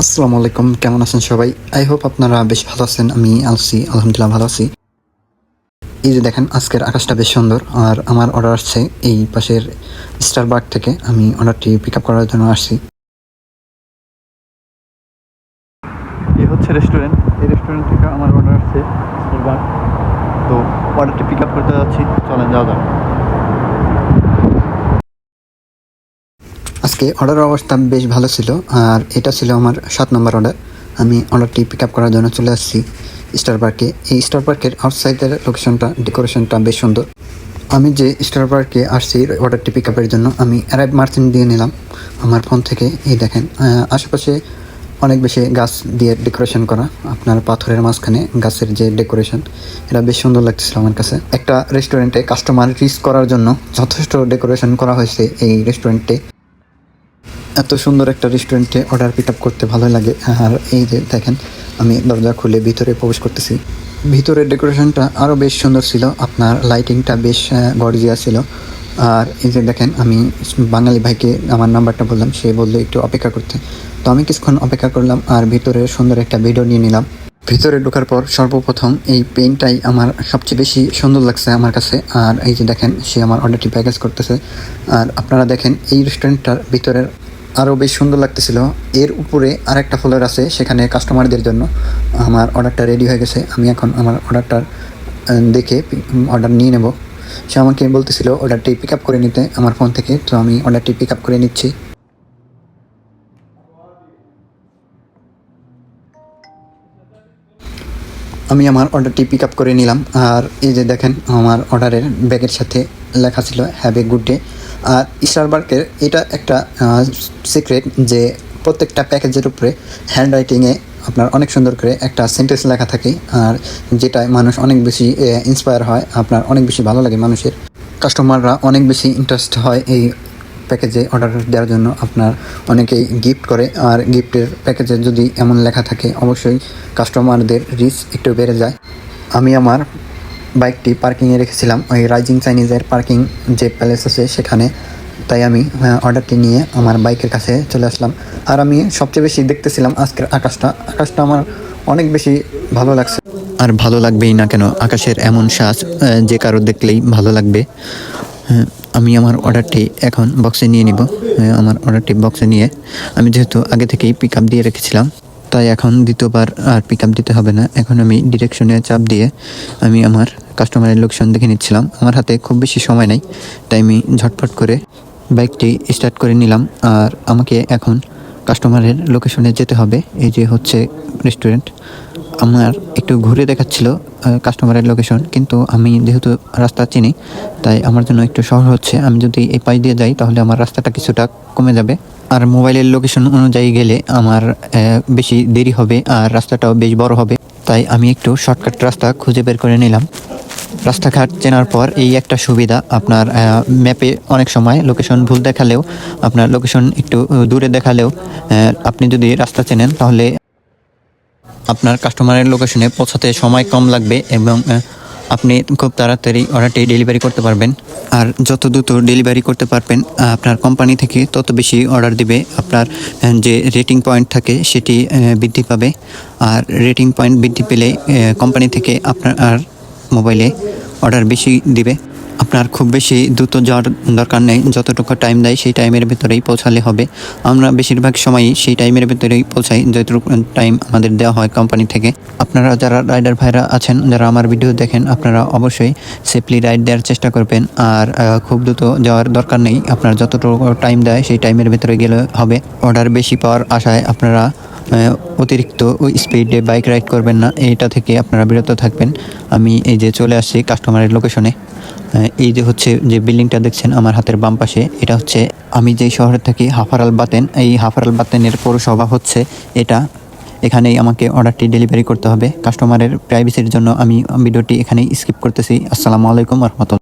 আসসালামু আলাইকুম, কেমন আছেন সবাই? আই হোপ আপনারা বেশ ভালো আছেন, আমি আলসি, আলহামদুলিল্লাহ ভালো আছি। এই যে দেখেন, আজকের আকাশটা বেশ সুন্দর, আর আমার অর্ডার আসছে এই পাশের স্টার বাগ থেকে। আমি অর্ডারটি পিক আপ করার জন্য আসছি। এই হচ্ছে রেস্টুরেন্ট এই রেস্টুরেন্ট থেকে আমার অর্ডার আসছে তো অর্ডারটি পিক আপ করতে যাচ্ছি, চলেন যাওয়া যাক। আজকে অর্ডারের অবস্থা বেশ ভালো ছিল, আর এটা ছিল আমার সাত নম্বর অর্ডার আমি অর্ডারটি পিক আপ করার জন্য চলে আসছি স্টার পার্কে এই স্টার পার্কের আউটসাইডের লোকেশনটা ডেকোরেশনটা বেশ সুন্দর। আমি যে স্টার পার্কে আসছি অর্ডারটি পিক আপের জন্য, আমি অ্যারাইভ মার্চেন্ট দিয়ে নিলাম আমার ফোন থেকে। এই দেখেন আশেপাশে অনেক বেশি গাছ দিয়ে ডেকোরেশন করা, আপনার পাথরের মাঝখানে গাছের যে ডেকোরেশন এটা বেশ সুন্দর লাগতেছিল আমার কাছে। একটা রেস্টুরেন্টে কাস্টমার রিচ করার জন্য যথেষ্ট ডেকোরেশন করা হয়েছে এই রেস্টুরেন্টে এত সুন্দর একটা রেস্টুরেন্টে অর্ডার পিক আপ করতে ভালো লাগে। আর এই যে দেখেন, আমি দরজা খুলে ভিতরে প্রবেশ করতেছি। ভিতরের ডেকোরেশনটা আরও বেশ সুন্দর ছিল। আপনার লাইটিংটা বেশ গর্জিয়া ছিল। আর এই যে দেখেন, আমি বাঙালি ভাইকে আমার নাম্বারটা বললাম, সে বলল একটু অপেক্ষা করতে। তো আমি কিছুক্ষণ অপেক্ষা করলাম আর ভিতরে সুন্দর একটা ভিডিও নিয়ে নিলাম। ভিতরে ঢোকার পর সর্বপ্রথম এই পেনটাই আমার সবচেয়ে বেশি সুন্দর লাগছে আমার কাছে। আর এই যে দেখেন, সে আমার অর্ডারটি প্যাকেজ করতেছে। আর আপনারা দেখেন, এই রেস্টুরেন্টটার ভিতরের আরও বেশ সুন্দর লাগতেছিল। এর উপরে আরেকটা ফ্লোর আছে সেখানে কাস্টমারদের জন্য। আমার অর্ডারটা রেডি হয়ে গেছে। আমি এখন আমার অর্ডারটার দেখে অর্ডার নিয়ে নেব। সে আমাকে বলতেছিল অর্ডারটি পিক আপ করে নিতে আমার ফোন থেকে। তো আমি অর্ডারটি পিক আপ করে নিচ্ছি। আমি আমার অর্ডারটি পিক আপ করে নিলাম। আর এই যে দেখেন, আমার অর্ডারের ব্যাগের সাথে লেখা ছিল হ্যাভ এ গুড ডে আর স্টারবার্কের এটা একটা সিক্রেট যে প্রত্যেকটা প্যাকেজের উপরে হ্যান্ড রাইটিংয়ে আপনার অনেক সুন্দর করে একটা সেন্টেন্স লেখা থাকে আর যেটায় মানুষ অনেক বেশি ইন্সপায়ার হয়, আপনার অনেক বেশি ভালো লাগে মানুষের। কাস্টমাররা অনেক বেশি ইন্টারেস্ট হয় এই প্যাকেজে অর্ডার দেওয়ার জন্য, আপনার অনেকেই গিফট করে। আর গিফটের প্যাকেজে যদি এমন লেখা থাকে, অবশ্যই কাস্টমারদের রিচ একটু বেড়ে যায়। আমি আমার বাইকটি পার্কিংয়ে রেখেছিলাম। ওই রাইজিং চাইনিজের পার্কিং যে প্যালেস আছে সেখানে। তাই আমি অর্ডারটি নিয়ে আমার বাইকের কাছে চলে আসলাম। আর আমি সবচেয়ে বেশি দেখতেছিলাম আজকের আকাশটা। আকাশটা আমার অনেক বেশি ভালো লাগছে। আর ভালো লাগবেই না কেন? আকাশের এমন আহ, যে কারও দেখলেই ভালো লাগবে। হ্যাঁ, আমি আমার অর্ডারটি এখন বক্সে নিয়ে নিব। হ্যাঁ, আমার অর্ডারটি বক্সে নিয়ে। আমি যেহেতু আগে থেকেই পিক আপ দিয়ে রেখেছিলাম। তাই এখন দ্বিতীয়বার আর পিক আপ দিতে হবে না। এখন আমি ডিরেকশনে চাপ দিয়ে আমি আমার কাস্টমারের লোকেশন দেখে নিচ্ছিলাম। আমার হাতে খুব বেশি সময় নাই, তাই আমি ঝটপট করে বাইকটি স্টার্ট করে নিলাম। আর আমাকে এখন কাস্টমারের লোকেশনে যেতে হবে। এই যে হচ্ছে রেস্টুরেন্ট আমার একটু ঘুরে দেখাচ্ছিল কাস্টমারের লোকেশন কিন্তু আমি যেহেতু রাস্তা চিনি, তাই আমার জন্য একটু সহজ হচ্ছে। আমি যদি এই পাশ দিয়ে যাই, তাহলে আমার রাস্তাটা কিছুটা কমে যাবে। আর মোবাইলের লোকেশন অনুযায়ী গেলে আমার বেশি দেরি হবে আর রাস্তাটাও বেশ বড় হবে। তাই আমি একটু শর্টকাট রাস্তা খুঁজে বের করে নিলাম। রাস্তাঘাট চেনার পর এই একটা সুবিধা, আপনার ম্যাপে অনেক সময় লোকেশন ভুল দেখালেও, আপনার লোকেশন একটু দূরে দেখালেও আপনি যদি রাস্তা চেনেন তাহলে আপনার কাস্টমারের লোকেশনে পৌঁছাতে সময় কম লাগবে এবং আপনি খুব তাড়াতাড়ি অর্ডারটি ডেলিভারি করতে পারবেন। আর যত দ্রুত ডেলিভারি করতে পারবেন, আপনার কোম্পানি থেকে তত বেশি অর্ডার দিবে। আপনার যে রেটিং পয়েন্ট থাকে সেটি বৃদ্ধি পাবে। আর রেটিং পয়েন্ট বৃদ্ধি পেলে কোম্পানি থেকে আপনার আর মোবাইলে অর্ডার বেশি দিবে। আপনার খুব বেশি দ্রুত যাওয়ার দরকার নেই। যতটুকু টাইম দেয় সেই টাইমের ভেতরেই পৌঁছালে হবে। আমরা বেশিরভাগ সময়ই সেই টাইমের ভেতরেই পৌঁছাই, যতটুকু টাইম আমাদের দেওয়া হয় কোম্পানি থেকে। আপনারা যারা রাইডার ভাইরা আছেন, যারা আমার ভিডিও দেখেন, আপনারা অবশ্যই সেফলি রাইড দেওয়ার চেষ্টা করবেন। আর খুব দ্রুত যাওয়ার দরকার নেই। আপনার যতটুকু টাইম দেয়, সেই টাইমের ভেতরে গেলে হবে। অর্ডার বেশি পাওয়ার আশায় আপনারা অতিরিক্ত ওই স্পিডে বাইক রাইড করবেন না, এটা থেকে আপনারা বিরত থাকবেন। আমি এই যে চলে আসছি কাস্টমারের লোকেশনে এই যে হচ্ছে যে বিল্ডিংটা দেখছেন আমার হাতের বাম পাশে, এটা হচ্ছে আমি যেই শহরে থাকি, হাফারাল বাতেন, এই হাফারাল বাতেনের পৌরসভা হচ্ছে এটা। এখানেই আমাকে অর্ডারটি ডেলিভারি করতে হবে। কাস্টমারের প্রাইভেসির জন্য আমি ভিডিওটি এখানেই স্কিপ করতেছি। আসসালামু আলাইকুম রহমতুল্লাহ।